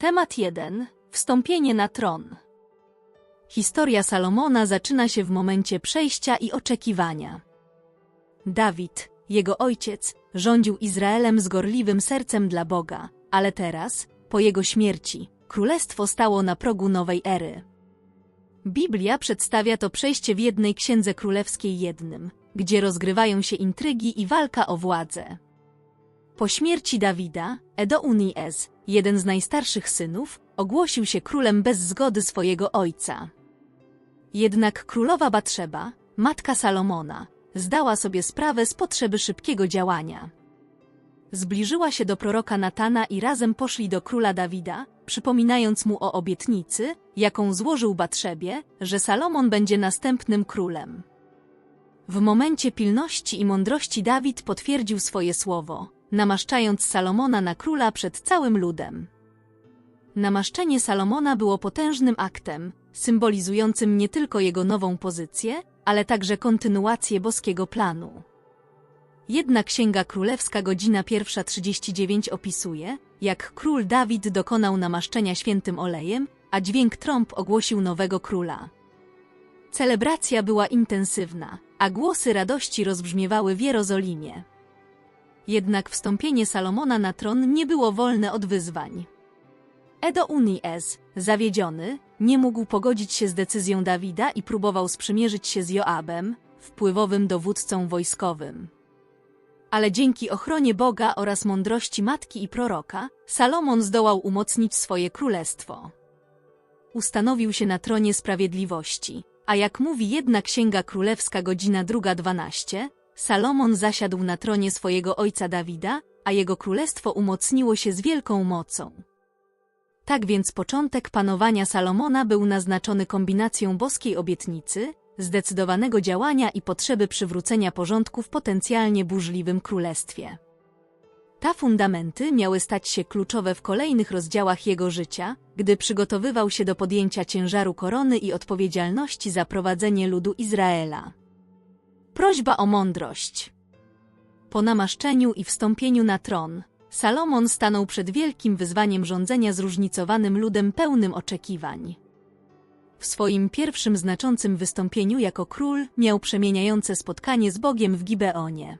Temat 1. Wstąpienie na tron. Historia Salomona zaczyna się w momencie przejścia i oczekiwania. Dawid, jego ojciec, rządził Izraelem z gorliwym sercem dla Boga, ale teraz, po jego śmierci, królestwo stało na progu nowej ery. Biblia przedstawia to przejście w jednej księdze królewskiej jednym, gdzie rozgrywają się intrygi i walka o władzę. Po śmierci Dawida, Edouniez, jeden z najstarszych synów, ogłosił się królem bez zgody swojego ojca. Jednak królowa Batrzeba, matka Salomona, zdała sobie sprawę z potrzeby szybkiego działania. Zbliżyła się do proroka Natana i razem poszli do króla Dawida, przypominając mu o obietnicy, jaką złożył Batrzebie, że Salomon będzie następnym królem. W momencie pilności i mądrości Dawid potwierdził swoje słowo, namaszczając Salomona na króla przed całym ludem. Namaszczenie Salomona było potężnym aktem, symbolizującym nie tylko jego nową pozycję, ale także kontynuację boskiego planu. Jedna księga królewska godzina pierwsza 39 opisuje, jak król Dawid dokonał namaszczenia świętym olejem, a dźwięk trąb ogłosił nowego króla. Celebracja była intensywna, a głosy radości rozbrzmiewały w Jerozolimie. Jednak wstąpienie Salomona na tron nie było wolne od wyzwań. Edo Uniez, zawiedziony, nie mógł pogodzić się z decyzją Dawida i próbował sprzymierzyć się z Joabem, wpływowym dowódcą wojskowym. Ale dzięki ochronie Boga oraz mądrości matki i proroka, Salomon zdołał umocnić swoje królestwo. Ustanowił się na tronie sprawiedliwości, a jak mówi jedna księga królewska godzina druga 12, Salomon zasiadł na tronie swojego ojca Dawida, a jego królestwo umocniło się z wielką mocą. Tak więc początek panowania Salomona był naznaczony kombinacją boskiej obietnicy, zdecydowanego działania i potrzeby przywrócenia porządku w potencjalnie burzliwym królestwie. Ta fundamenty miały stać się kluczowe w kolejnych rozdziałach jego życia, gdy przygotowywał się do podjęcia ciężaru korony i odpowiedzialności za prowadzenie ludu Izraela. Prośba o mądrość. Po namaszczeniu i wstąpieniu na tron, Salomon stanął przed wielkim wyzwaniem rządzenia zróżnicowanym ludem pełnym oczekiwań. W swoim pierwszym znaczącym wystąpieniu jako król miał przemieniające spotkanie z Bogiem w Gibeonie.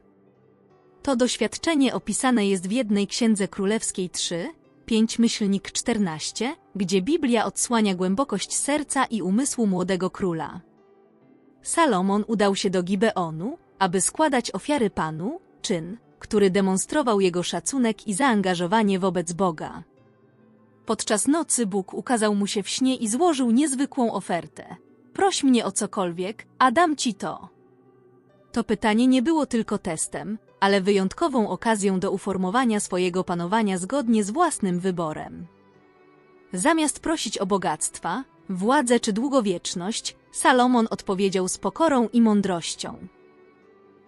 To doświadczenie opisane jest w jednej księdze królewskiej 3, 5 myślnik 14, gdzie Biblia odsłania głębokość serca i umysłu młodego króla. Salomon udał się do Gibeonu, aby składać ofiary Panu, czyn, który demonstrował jego szacunek i zaangażowanie wobec Boga. Podczas nocy Bóg ukazał mu się w śnie i złożył niezwykłą ofertę. Proś mnie o cokolwiek, a dam ci to. To pytanie nie było tylko testem, ale wyjątkową okazją do uformowania swojego panowania zgodnie z własnym wyborem. Zamiast prosić o bogactwa, władzę czy długowieczność, Salomon odpowiedział z pokorą i mądrością.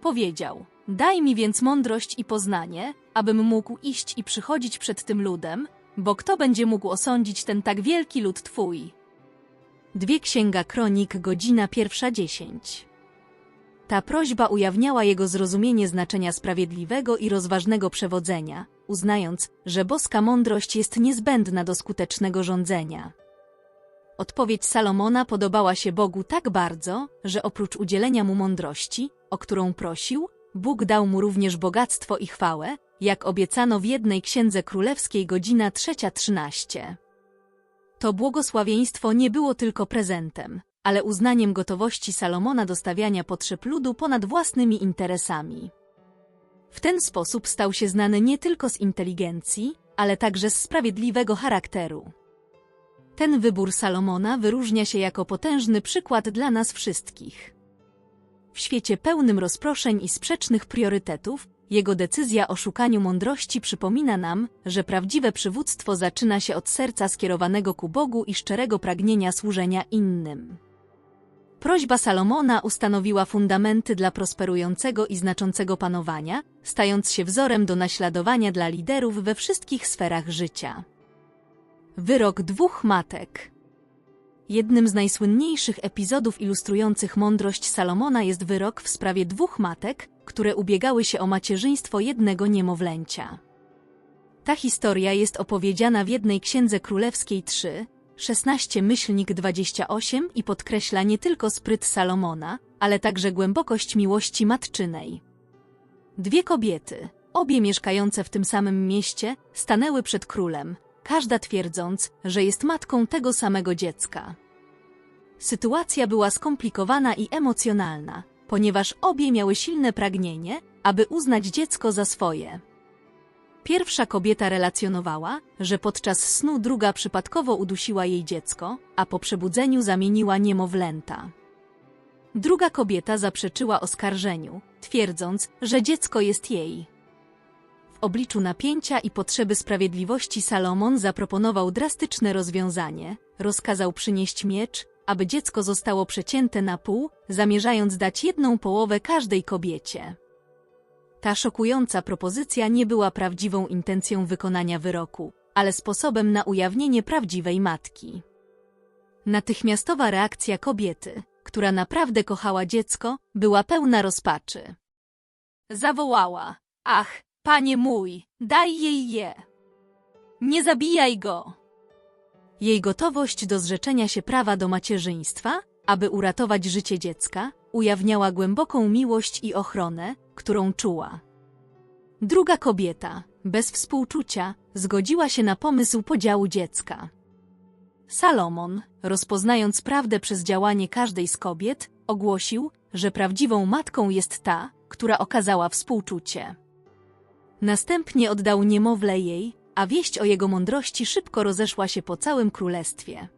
Powiedział, daj mi więc mądrość i poznanie, abym mógł iść i przychodzić przed tym ludem, bo kto będzie mógł osądzić ten tak wielki lud Twój? Dwie Księga Kronik, godzina pierwsza dziesięć. Ta prośba ujawniała jego zrozumienie znaczenia sprawiedliwego i rozważnego przewodzenia, uznając, że boska mądrość jest niezbędna do skutecznego rządzenia. Odpowiedź Salomona podobała się Bogu tak bardzo, że oprócz udzielenia mu mądrości, o którą prosił, Bóg dał mu również bogactwo i chwałę, jak obiecano w jednej księdze królewskiej godzina trzecia trzynaście. To błogosławieństwo nie było tylko prezentem, ale uznaniem gotowości Salomona do stawiania potrzeb ludu ponad własnymi interesami. W ten sposób stał się znany nie tylko z inteligencji, ale także z sprawiedliwego charakteru. Ten wybór Salomona wyróżnia się jako potężny przykład dla nas wszystkich. W świecie pełnym rozproszeń i sprzecznych priorytetów, jego decyzja o szukaniu mądrości przypomina nam, że prawdziwe przywództwo zaczyna się od serca skierowanego ku Bogu i szczerego pragnienia służenia innym. Prośba Salomona ustanowiła fundamenty dla prosperującego i znaczącego panowania, stając się wzorem do naśladowania dla liderów we wszystkich sferach życia. Wyrok dwóch matek Jednym z najsłynniejszych epizodów ilustrujących mądrość Salomona jest wyrok w sprawie dwóch matek, które ubiegały się o macierzyństwo jednego niemowlęcia. Ta historia jest opowiedziana w jednej księdze królewskiej 3, 16 myślnik 28 i podkreśla nie tylko spryt Salomona, ale także głębokość miłości matczynej. Dwie kobiety, obie mieszkające w tym samym mieście, stanęły przed królem, każda twierdząc, że jest matką tego samego dziecka. Sytuacja była skomplikowana i emocjonalna, ponieważ obie miały silne pragnienie, aby uznać dziecko za swoje. Pierwsza kobieta relacjonowała, że podczas snu druga przypadkowo udusiła jej dziecko, a po przebudzeniu zamieniła niemowlęta. Druga kobieta zaprzeczyła oskarżeniu, twierdząc, że dziecko jest jej. Obliczu napięcia i potrzeby sprawiedliwości Salomon zaproponował drastyczne rozwiązanie, rozkazał przynieść miecz, aby dziecko zostało przecięte na pół, zamierzając dać jedną połowę każdej kobiecie. Ta szokująca propozycja nie była prawdziwą intencją wykonania wyroku, ale sposobem na ujawnienie prawdziwej matki. Natychmiastowa reakcja kobiety, która naprawdę kochała dziecko, była pełna rozpaczy. Zawołała: Ach, panie mój, daj jej je! Nie zabijaj go! Jej gotowość do zrzeczenia się prawa do macierzyństwa, aby uratować życie dziecka, ujawniała głęboką miłość i ochronę, którą czuła. Druga kobieta, bez współczucia, zgodziła się na pomysł podziału dziecka. Salomon, rozpoznając prawdę przez działanie każdej z kobiet, ogłosił, że prawdziwą matką jest ta, która okazała współczucie. Następnie oddał niemowlę jej, a wieść o jego mądrości szybko rozeszła się po całym królestwie.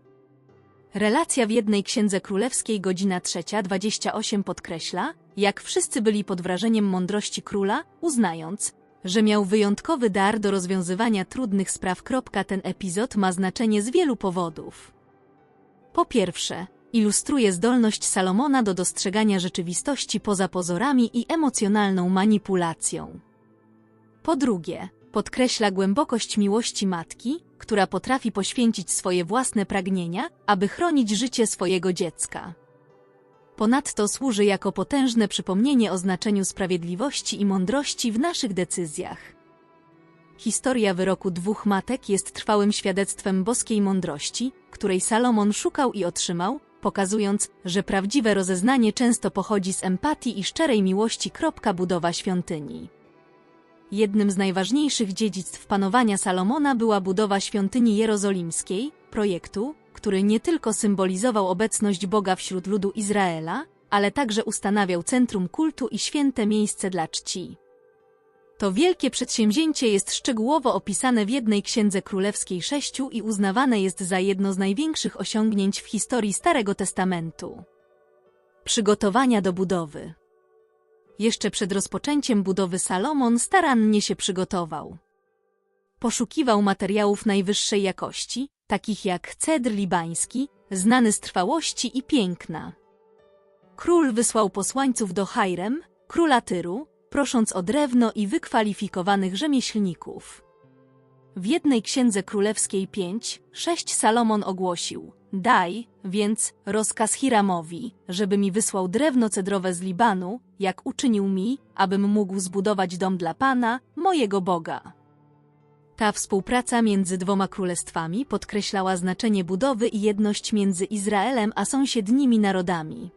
Relacja w jednej księdze królewskiej godzina trzecia 28 podkreśla, jak wszyscy byli pod wrażeniem mądrości króla, uznając, że miał wyjątkowy dar do rozwiązywania trudnych spraw. Ten epizod ma znaczenie z wielu powodów. Po pierwsze, ilustruje zdolność Salomona do dostrzegania rzeczywistości poza pozorami i emocjonalną manipulacją. Po drugie, podkreśla głębokość miłości matki, która potrafi poświęcić swoje własne pragnienia, aby chronić życie swojego dziecka. Ponadto służy jako potężne przypomnienie o znaczeniu sprawiedliwości i mądrości w naszych decyzjach. Historia wyroku dwóch matek jest trwałym świadectwem boskiej mądrości, której Salomon szukał i otrzymał, pokazując, że prawdziwe rozeznanie często pochodzi z empatii i szczerej miłości. Budowa świątyni. Jednym z najważniejszych dziedzictw panowania Salomona była budowa świątyni jerozolimskiej, projektu, który nie tylko symbolizował obecność Boga wśród ludu Izraela, ale także ustanawiał centrum kultu i święte miejsce dla czci. To wielkie przedsięwzięcie jest szczegółowo opisane w jednej księdze królewskiej sześciu i uznawane jest za jedno z największych osiągnięć w historii Starego Testamentu. Przygotowania do budowy jeszcze przed rozpoczęciem budowy Salomon starannie się przygotował. Poszukiwał materiałów najwyższej jakości, takich jak cedr libański, znany z trwałości i piękna. Król wysłał posłańców do Hajrem, króla Tyru, prosząc o drewno i wykwalifikowanych rzemieślników. W jednej księdze królewskiej 5, 6 Salomon ogłosił: Daj, więc, rozkaz Hiramowi, żeby mi wysłał drewno cedrowe z Libanu, jak uczynił mi, abym mógł zbudować dom dla Pana, mojego Boga. Ta współpraca między dwoma królestwami podkreślała znaczenie budowy i jedność między Izraelem a sąsiednimi narodami.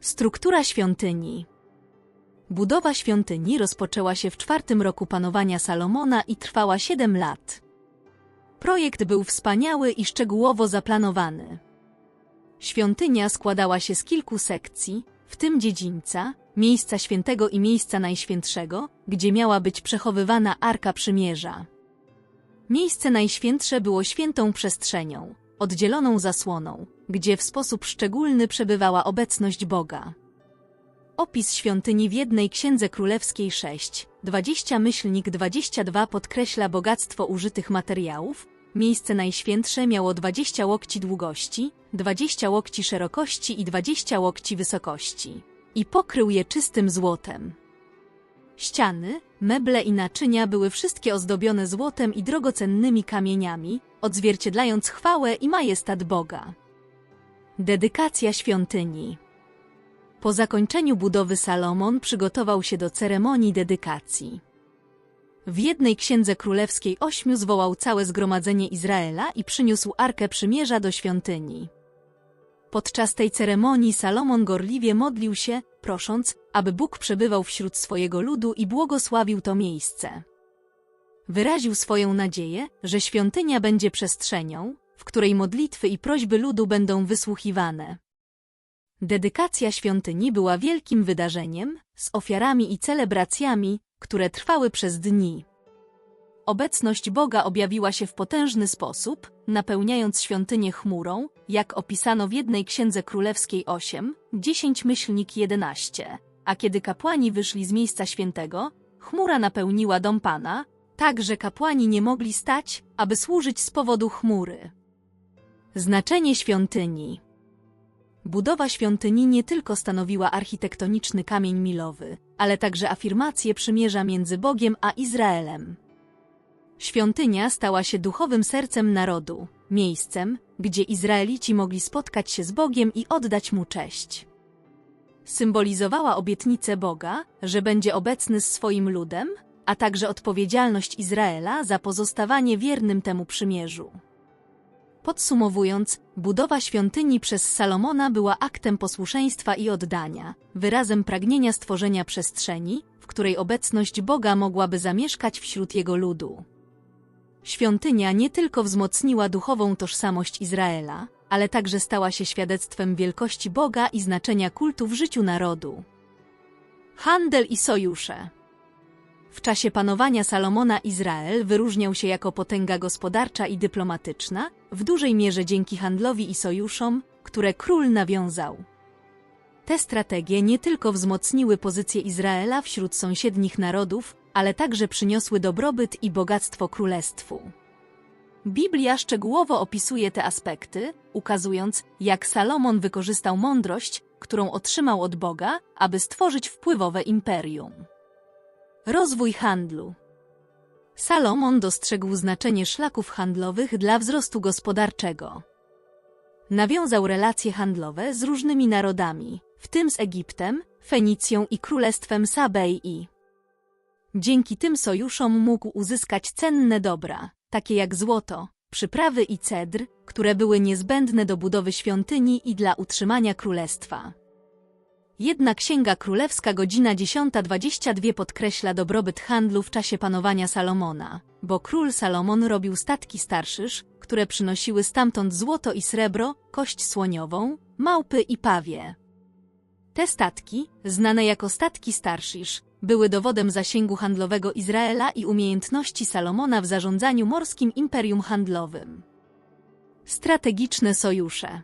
Struktura świątyni Budowa świątyni rozpoczęła się w czwartym roku panowania Salomona i trwała siedem lat. Projekt był wspaniały i szczegółowo zaplanowany. Świątynia składała się z kilku sekcji, w tym dziedzińca, miejsca świętego i miejsca najświętszego, gdzie miała być przechowywana Arka Przymierza. Miejsce najświętsze było świętą przestrzenią, oddzieloną zasłoną, gdzie w sposób szczególny przebywała obecność Boga. Opis świątyni w jednej księdze królewskiej 6, 20 myślnik 22 podkreśla bogactwo użytych materiałów. Miejsce najświętsze miało 20 łokci długości, 20 łokci szerokości i 20 łokci wysokości. I pokrył je czystym złotem. Ściany, meble i naczynia były wszystkie ozdobione złotem i drogocennymi kamieniami, odzwierciedlając chwałę i majestat Boga. Dedykacja świątyni po zakończeniu budowy Salomon przygotował się do ceremonii dedykacji. W jednej księdze królewskiej ośmiu zwołał całe zgromadzenie Izraela i przyniósł Arkę Przymierza do świątyni. Podczas tej ceremonii Salomon gorliwie modlił się, prosząc, aby Bóg przebywał wśród swojego ludu i błogosławił to miejsce. Wyraził swoją nadzieję, że świątynia będzie przestrzenią, w której modlitwy i prośby ludu będą wysłuchiwane. Dedykacja świątyni była wielkim wydarzeniem, z ofiarami i celebracjami, które trwały przez dni. Obecność Boga objawiła się w potężny sposób, napełniając świątynię chmurą, jak opisano w jednej księdze królewskiej 8, 10 myślnik 11. A kiedy kapłani wyszli z miejsca świętego, chmura napełniła dom Pana, tak że kapłani nie mogli stać, aby służyć z powodu chmury. Znaczenie świątyni Budowa świątyni nie tylko stanowiła architektoniczny kamień milowy, ale także afirmację przymierza między Bogiem a Izraelem. Świątynia stała się duchowym sercem narodu, miejscem, gdzie Izraelici mogli spotkać się z Bogiem i oddać Mu cześć. Symbolizowała obietnicę Boga, że będzie obecny z swoim ludem, a także odpowiedzialność Izraela za pozostawanie wiernym temu przymierzu. Podsumowując, budowa świątyni przez Salomona była aktem posłuszeństwa i oddania, wyrazem pragnienia stworzenia przestrzeni, w której obecność Boga mogłaby zamieszkać wśród jego ludu. Świątynia nie tylko wzmocniła duchową tożsamość Izraela, ale także stała się świadectwem wielkości Boga i znaczenia kultu w życiu narodu. Handel i sojusze w czasie panowania Salomona Izrael wyróżniał się jako potęga gospodarcza i dyplomatyczna, w dużej mierze dzięki handlowi i sojuszom, które król nawiązał. Te strategie nie tylko wzmocniły pozycję Izraela wśród sąsiednich narodów, ale także przyniosły dobrobyt i bogactwo królestwu. Biblia szczegółowo opisuje te aspekty, ukazując, jak Salomon wykorzystał mądrość, którą otrzymał od Boga, aby stworzyć wpływowe imperium. Rozwój handlu Salomon dostrzegł znaczenie szlaków handlowych dla wzrostu gospodarczego. Nawiązał relacje handlowe z różnymi narodami, w tym z Egiptem, Fenicją i Królestwem Sabei. Dzięki tym sojuszom mógł uzyskać cenne dobra, takie jak złoto, przyprawy i cedr, które były niezbędne do budowy świątyni i dla utrzymania królestwa. Jedna księga królewska godzina 10.22 podkreśla dobrobyt handlu w czasie panowania Salomona, bo król Salomon robił statki starszysz, które przynosiły stamtąd złoto i srebro, kość słoniową, małpy i pawie. Te statki, znane jako statki starszysz, były dowodem zasięgu handlowego Izraela i umiejętności Salomona w zarządzaniu morskim imperium handlowym. Strategiczne sojusze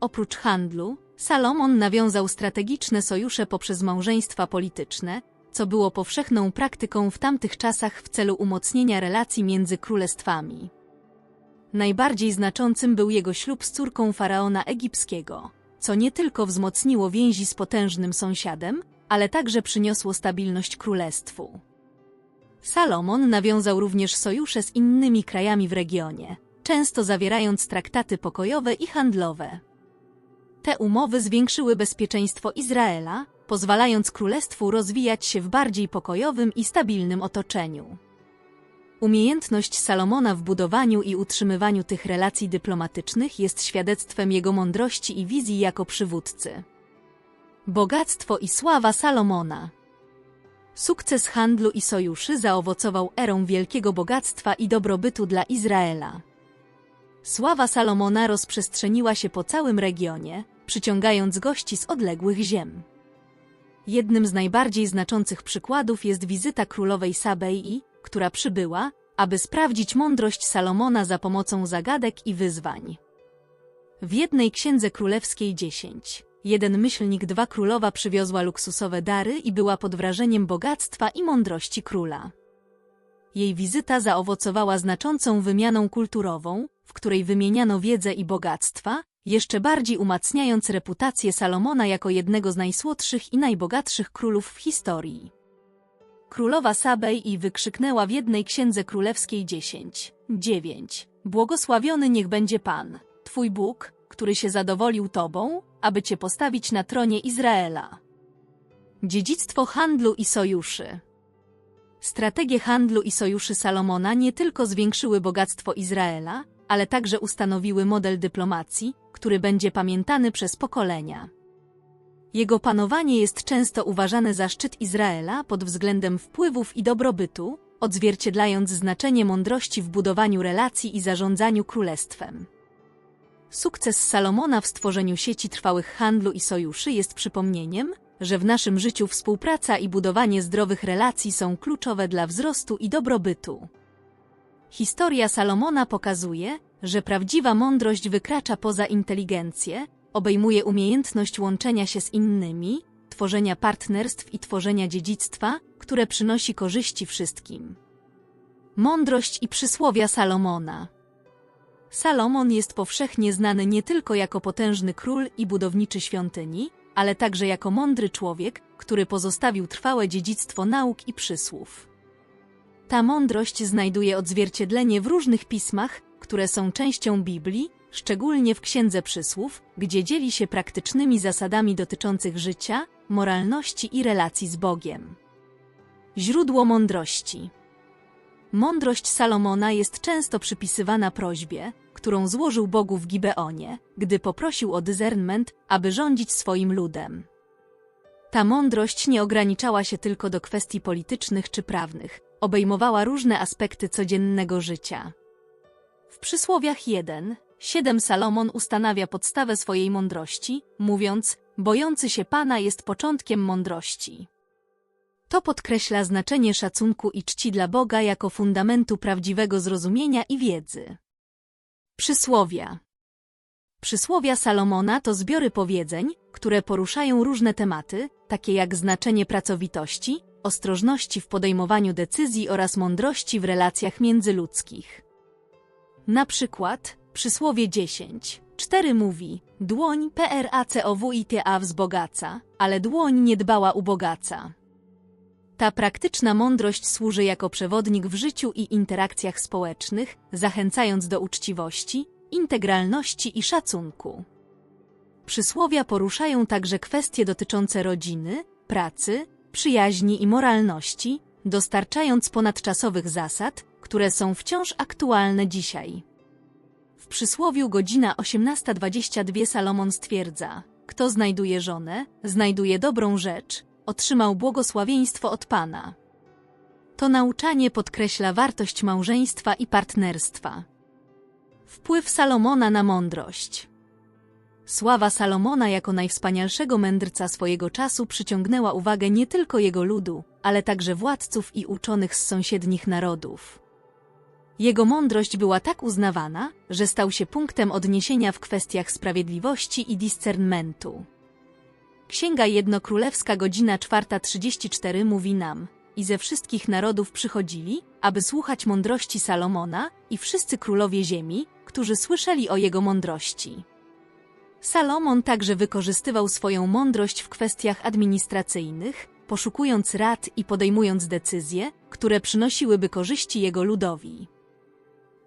Oprócz handlu, Salomon nawiązał strategiczne sojusze poprzez małżeństwa polityczne, co było powszechną praktyką w tamtych czasach w celu umocnienia relacji między królestwami. Najbardziej znaczącym był jego ślub z córką faraona egipskiego, co nie tylko wzmocniło więzi z potężnym sąsiadem, ale także przyniosło stabilność królestwu. Salomon nawiązał również sojusze z innymi krajami w regionie, często zawierając traktaty pokojowe i handlowe. Te umowy zwiększyły bezpieczeństwo Izraela, pozwalając królestwu rozwijać się w bardziej pokojowym i stabilnym otoczeniu. Umiejętność Salomona w budowaniu i utrzymywaniu tych relacji dyplomatycznych jest świadectwem jego mądrości i wizji jako przywódcy. Bogactwo i sława Salomona Sukces handlu i sojuszy zaowocował erą wielkiego bogactwa i dobrobytu dla Izraela. Sława Salomona rozprzestrzeniła się po całym regionie, przyciągając gości z odległych ziem. Jednym z najbardziej znaczących przykładów jest wizyta królowej Sabei, która przybyła, aby sprawdzić mądrość Salomona za pomocą zagadek i wyzwań. W jednej księdze królewskiej 10, jeden myślnik dwa królowa przywiozła luksusowe dary i była pod wrażeniem bogactwa i mądrości króla. Jej wizyta zaowocowała znaczącą wymianą kulturową, w której wymieniano wiedzę i bogactwa, jeszcze bardziej umacniając reputację Salomona jako jednego z najsłodszych i najbogatszych królów w historii. Królowa Sabej i wykrzyknęła w jednej księdze królewskiej 10, 9. Błogosławiony niech będzie Pan, Twój Bóg, który się zadowolił Tobą, aby Cię postawić na tronie Izraela. Dziedzictwo handlu i sojuszy Strategie handlu i sojuszy Salomona nie tylko zwiększyły bogactwo Izraela, ale także ustanowiły model dyplomacji, który będzie pamiętany przez pokolenia. Jego panowanie jest często uważane za szczyt Izraela pod względem wpływów i dobrobytu, odzwierciedlając znaczenie mądrości w budowaniu relacji i zarządzaniu królestwem. Sukces Salomona w stworzeniu sieci trwałych handlu i sojuszy jest przypomnieniem, że w naszym życiu współpraca i budowanie zdrowych relacji są kluczowe dla wzrostu i dobrobytu. Historia Salomona pokazuje, że prawdziwa mądrość wykracza poza inteligencję, obejmuje umiejętność łączenia się z innymi, tworzenia partnerstw i tworzenia dziedzictwa, które przynosi korzyści wszystkim. Mądrość i przysłowia Salomona Salomon jest powszechnie znany nie tylko jako potężny król i budowniczy świątyni, ale także jako mądry człowiek, który pozostawił trwałe dziedzictwo nauk i przysłów. Ta mądrość znajduje odzwierciedlenie w różnych pismach, które są częścią Biblii, szczególnie w Księdze Przysłów, gdzie dzieli się praktycznymi zasadami dotyczących życia, moralności i relacji z Bogiem. Źródło mądrości Mądrość Salomona jest często przypisywana prośbie, którą złożył Bogu w Gibeonie, gdy poprosił o discernment, aby rządzić swoim ludem. Ta mądrość nie ograniczała się tylko do kwestii politycznych czy prawnych, obejmowała różne aspekty codziennego życia. W przysłowiach 1, 7 Salomon ustanawia podstawę swojej mądrości, mówiąc, bojący się Pana jest początkiem mądrości. To podkreśla znaczenie szacunku i czci dla Boga jako fundamentu prawdziwego zrozumienia i wiedzy. Przysłowia Przysłowia Salomona to zbiory powiedzeń, które poruszają różne tematy, takie jak znaczenie pracowitości, ostrożności w podejmowaniu decyzji oraz mądrości w relacjach międzyludzkich. Na przykład, przysłowie 10. 4 mówi, dłoń PRACOWITA wzbogaca, ale dłoń niedbała ubogaca. Ta praktyczna mądrość służy jako przewodnik w życiu i interakcjach społecznych, zachęcając do uczciwości, integralności i szacunku. Przysłowia poruszają także kwestie dotyczące rodziny, pracy, przyjaźni i moralności, dostarczając ponadczasowych zasad, które są wciąż aktualne dzisiaj. W przysłowiu godzina 18.22 Salomon stwierdza, kto znajduje żonę, znajduje dobrą rzecz, otrzymał błogosławieństwo od Pana. To nauczanie podkreśla wartość małżeństwa i partnerstwa. Wpływ Salomona na mądrość. Sława Salomona jako najwspanialszego mędrca swojego czasu przyciągnęła uwagę nie tylko jego ludu, ale także władców i uczonych z sąsiednich narodów. Jego mądrość była tak uznawana, że stał się punktem odniesienia w kwestiach sprawiedliwości i discernmentu. Księga Jednokrólewska godzina 4.34 mówi nam, i ze wszystkich narodów przychodzili, aby słuchać mądrości Salomona i wszyscy królowie ziemi, którzy słyszeli o jego mądrości. Salomon także wykorzystywał swoją mądrość w kwestiach administracyjnych, poszukując rad i podejmując decyzje, które przynosiłyby korzyści jego ludowi.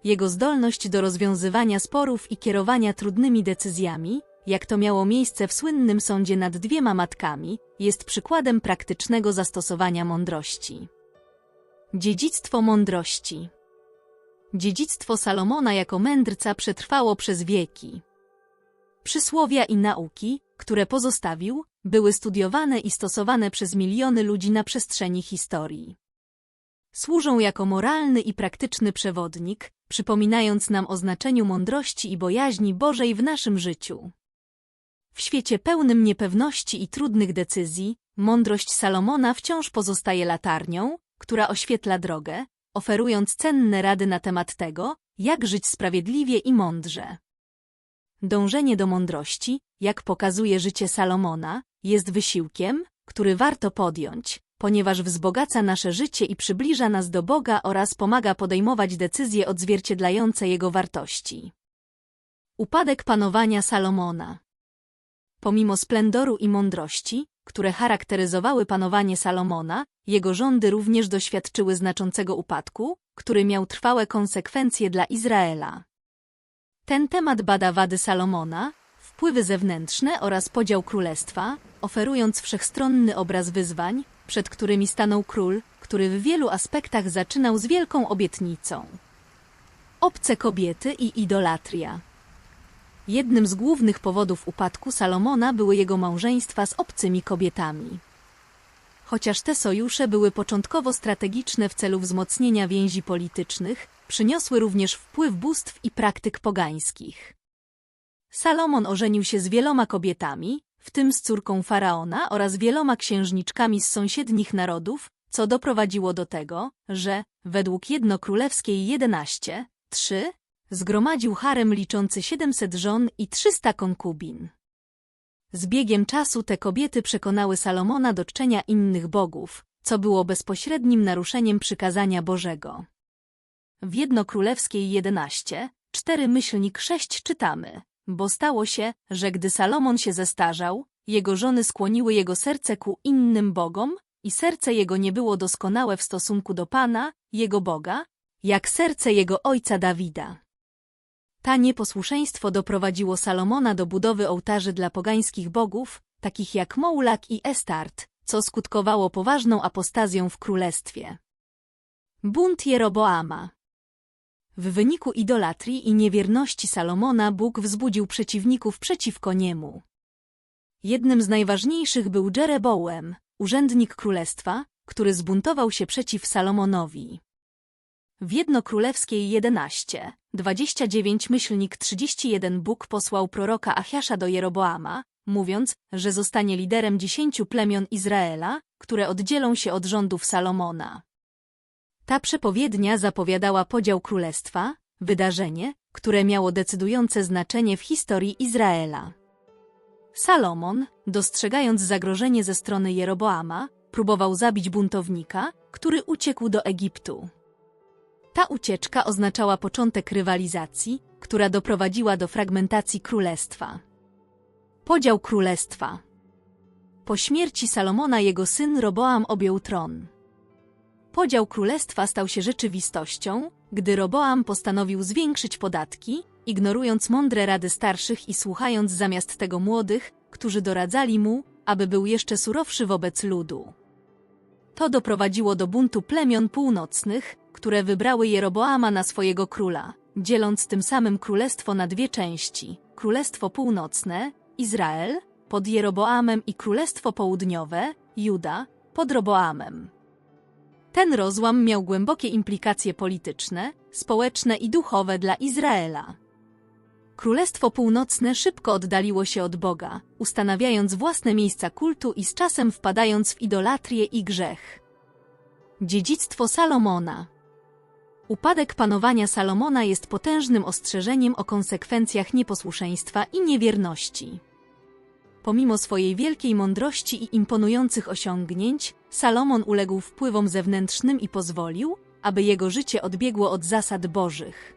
Jego zdolność do rozwiązywania sporów i kierowania trudnymi decyzjami jak to miało miejsce w słynnym sądzie nad dwiema matkami, jest przykładem praktycznego zastosowania mądrości. Dziedzictwo mądrości Dziedzictwo Salomona jako mędrca przetrwało przez wieki. Przysłowia i nauki, które pozostawił, były studiowane i stosowane przez miliony ludzi na przestrzeni historii. Służą jako moralny i praktyczny przewodnik, przypominając nam o znaczeniu mądrości i bojaźni Bożej w naszym życiu. W świecie pełnym niepewności i trudnych decyzji, mądrość Salomona wciąż pozostaje latarnią, która oświetla drogę, oferując cenne rady na temat tego, jak żyć sprawiedliwie i mądrze. Dążenie do mądrości, jak pokazuje życie Salomona, jest wysiłkiem, który warto podjąć, ponieważ wzbogaca nasze życie i przybliża nas do Boga oraz pomaga podejmować decyzje odzwierciedlające Jego wartości. Upadek panowania Salomona Pomimo splendoru i mądrości, które charakteryzowały panowanie Salomona, jego rządy również doświadczyły znaczącego upadku, który miał trwałe konsekwencje dla Izraela. Ten temat bada wady Salomona, wpływy zewnętrzne oraz podział królestwa, oferując wszechstronny obraz wyzwań, przed którymi stanął król, który w wielu aspektach zaczynał z wielką obietnicą. Obce kobiety i idolatria. Jednym z głównych powodów upadku Salomona były jego małżeństwa z obcymi kobietami. Chociaż te sojusze były początkowo strategiczne w celu wzmocnienia więzi politycznych, przyniosły również wpływ bóstw i praktyk pogańskich. Salomon ożenił się z wieloma kobietami, w tym z córką faraona oraz wieloma księżniczkami z sąsiednich narodów, co doprowadziło do tego, że, według jednokrólewskiej 11, 3, zgromadził harem liczący 700 żon i 300 konkubin. Z biegiem czasu te kobiety przekonały Salomona do czczenia innych bogów, co było bezpośrednim naruszeniem przykazania Bożego. W jednokrólewskiej 11, 4 myślnik 6 czytamy, bo stało się, że gdy Salomon się zestarzał, jego żony skłoniły jego serce ku innym bogom i serce jego nie było doskonałe w stosunku do Pana, jego Boga, jak serce jego ojca Dawida. Ta nieposłuszeństwo doprowadziło Salomona do budowy ołtarzy dla pogańskich bogów, takich jak Moulak i Estart, co skutkowało poważną apostazją w królestwie. Bunt Jeroboama W wyniku idolatrii i niewierności Salomona Bóg wzbudził przeciwników przeciwko niemu. Jednym z najważniejszych był Jereboam, urzędnik królestwa, który zbuntował się przeciw Salomonowi. W jednokrólewskiej 11, 29 myślnik 31 Bóg posłał proroka Achiasza do Jeroboama, mówiąc, że zostanie liderem dziesięciu plemion Izraela, które oddzielą się od rządów Salomona. Ta przepowiednia zapowiadała podział królestwa, wydarzenie, które miało decydujące znaczenie w historii Izraela. Salomon, dostrzegając zagrożenie ze strony Jeroboama, próbował zabić buntownika, który uciekł do Egiptu. Ta ucieczka oznaczała początek rywalizacji, która doprowadziła do fragmentacji królestwa. Podział królestwa Po śmierci Salomona jego syn Roboam objął tron. Podział królestwa stał się rzeczywistością, gdy Roboam postanowił zwiększyć podatki, ignorując mądre rady starszych i słuchając zamiast tego młodych, którzy doradzali mu, aby był jeszcze surowszy wobec ludu. To doprowadziło do buntu plemion północnych, które wybrały Jeroboama na swojego króla, dzieląc tym samym królestwo na dwie części. Królestwo Północne, Izrael, pod Jeroboamem i Królestwo Południowe, Juda, pod Roboamem. Ten rozłam miał głębokie implikacje polityczne, społeczne i duchowe dla Izraela. Królestwo Północne szybko oddaliło się od Boga, ustanawiając własne miejsca kultu i z czasem wpadając w idolatrię i grzech. Dziedzictwo Salomona Upadek panowania Salomona jest potężnym ostrzeżeniem o konsekwencjach nieposłuszeństwa i niewierności. Pomimo swojej wielkiej mądrości i imponujących osiągnięć, Salomon uległ wpływom zewnętrznym i pozwolił, aby jego życie odbiegło od zasad bożych.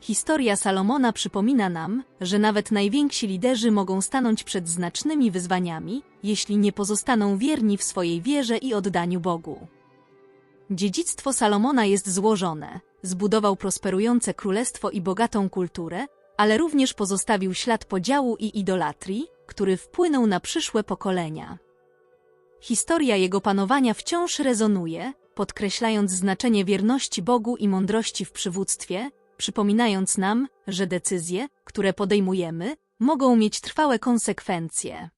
Historia Salomona przypomina nam, że nawet najwięksi liderzy mogą stanąć przed znacznymi wyzwaniami, jeśli nie pozostaną wierni w swojej wierze i oddaniu Bogu. Dziedzictwo Salomona jest złożone. Zbudował prosperujące królestwo i bogatą kulturę, ale również pozostawił ślad podziału i idolatrii, który wpłynął na przyszłe pokolenia. Historia jego panowania wciąż rezonuje, podkreślając znaczenie wierności Bogu i mądrości w przywództwie, przypominając nam, że decyzje, które podejmujemy, mogą mieć trwałe konsekwencje.